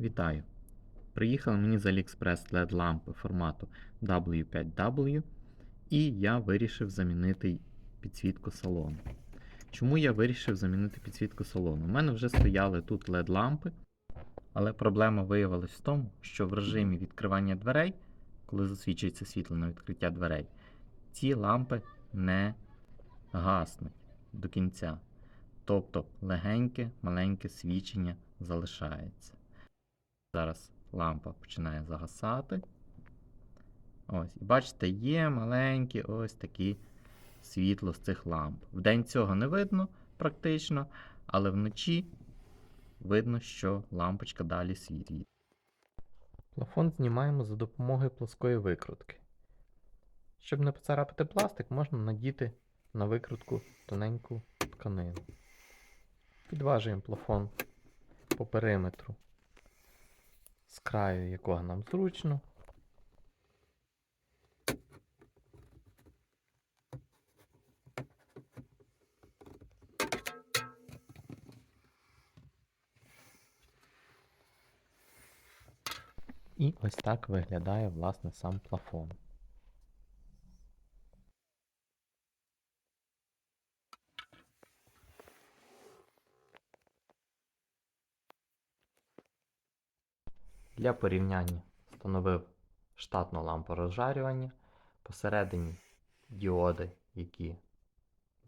Вітаю! Приїхали мені з AliExpress LED лампи формату W5W, і я вирішив замінити підсвітку салону. Чому я вирішив замінити підсвітку салону? У мене вже стояли тут LED лампи, але проблема виявилась в тому, що в режимі відкривання дверей, коли засвічується світло на відкриття дверей, ці лампи не гаснуть до кінця. Тобто легеньке, маленьке свічення залишається. Зараз лампа починає загасати. Ось, і бачите, є маленькі ось такі світло з цих ламп. Вдень цього не видно практично, але вночі видно, що лампочка далі світить. Плафон знімаємо за допомогою плоскої викрутки. Щоб не поцарапати пластик, можна надіти на викрутку тоненьку тканину. Підважуємо плафон по периметру, з краю якого нам зручно. І ось так виглядає власне сам плафон. Для порівняння встановив штатну лампу розжарювання. Посередині діоди, які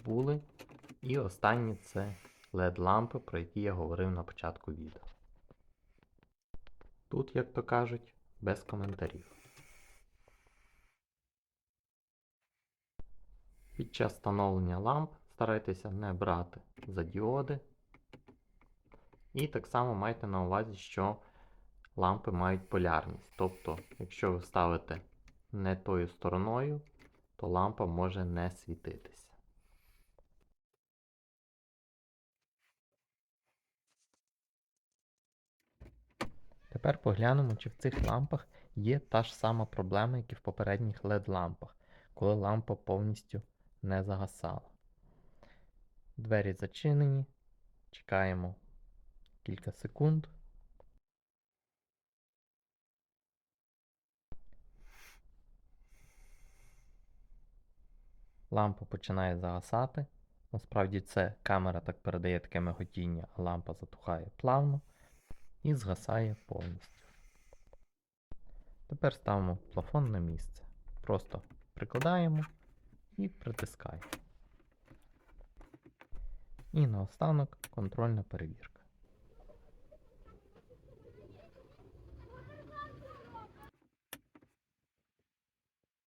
були. І останні це LED-лампи, про які я говорив на початку відео. Тут, як то кажуть, без коментарів. Під час встановлення ламп старайтеся не брати за діоди. І так само майте на увазі, що лампи мають полярність. Тобто, якщо ви ставите не тою стороною, то лампа може не світитися. Тепер поглянемо, чи в цих лампах є та ж сама проблема, як і в попередніх LED-лампах, коли лампа повністю не загасала. Двері зачинені. Чекаємо кілька секунд. Лампа починає загасати. Насправді це камера так передає таке миготіння, а лампа затухає плавно і згасає повністю. Тепер ставимо плафон на місце. Просто прикладаємо і притискаємо. І наостанок контрольна перевірка.